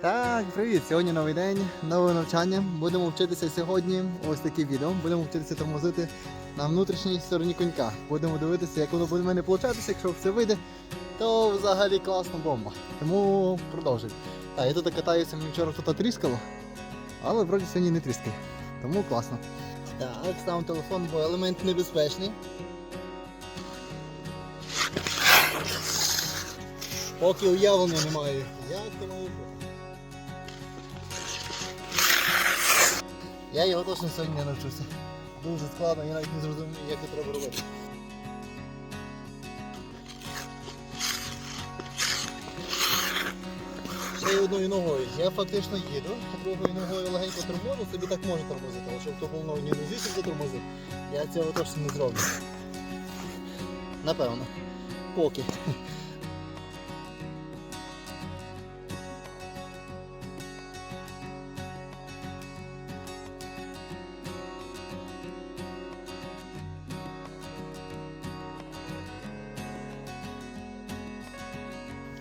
Так, привіт! Сьогодні новий день, нове навчання. Будемо вчитися сьогодні. Ось таке відео. Будемо вчитися тормозити на внутрішній стороні конька. Будемо дивитися, як воно буде в мене получатися. Якщо все вийде, то взагалі класна бомба. Тому продовжуй. Так, я тут катаюся, мені вчора тут тріскало, але вроді сьогодні не тріскає. Тому класно. Так, ставимо телефон, бо елемент небезпечний. Поки уявлення немає. Як то має Я його точно сьогодні не навчуся. Дуже складно, я навіть не зрозумію, як це треба робити. Ще одною ногою. Я фактично їду, другою ногою легенько тормозу, собі так можу тормозити, але щоб то повно ні нозі щоб я цього точно не зроблю. Напевно. Поки.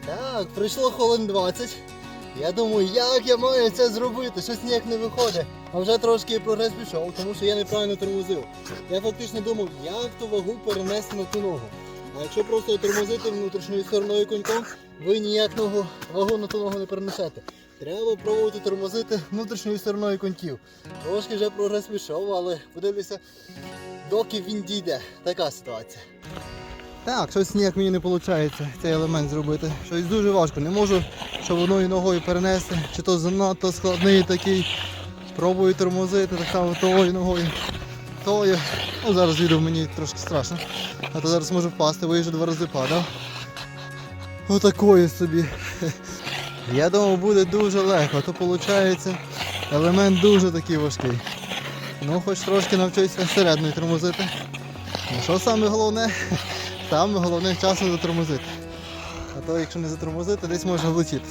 Так, пройшло хвилин 20. Я думаю, як я маю це зробити? Щось ніяк не виходить. А вже трошки прогрес пішов, тому що я неправильно тормозив. Я фактично думав, як ту вагу перенести на ту ногу. А якщо просто тормозити внутрішньою стороною коньком, ви ніяк ногу, вагу на ту ногу не перенесете. Треба пробувати тормозити внутрішньою стороною коньків. Трошки вже прогрес пішов, але подивлюся, доки він дійде. Така ситуація. Так, щось ніяк мені не виходить цей елемент зробити. Щось дуже важко. Не можу щоб одною ногою перенести. Чи то занадто складний такий. Пробую тормозити так само тою ногою. Тою. Ну зараз їду мені трошки страшно. А то зараз можу впасти, вже два рази падав. Отакою собі. Я думав буде дуже легко, то виходить елемент дуже такий важкий. Ну хоч трошки навчуся середньою тормозити. Ну що саме головне? Саме головне вчасно затормозити. А то якщо не затормозити, десь можна влетіти.